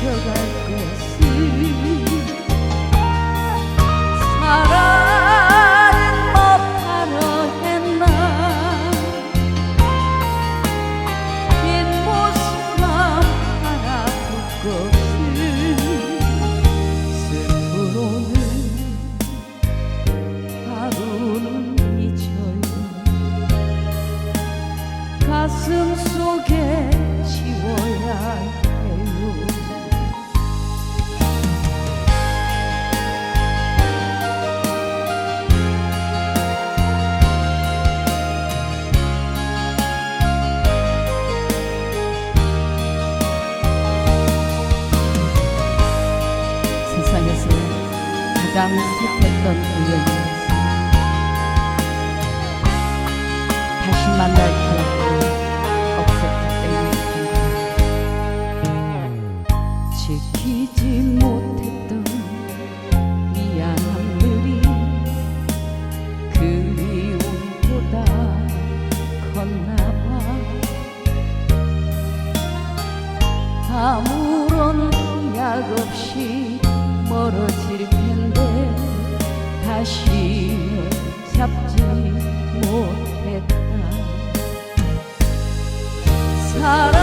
却不可思 가장 슬펐던 우연이 다시 만날 기억도 없었기 때문에 지키지 못했던 미안함들이 그리움보다 컸나봐. 아무런 약 없이 멀어질 텐데 다시 잡지 못했다. 사랑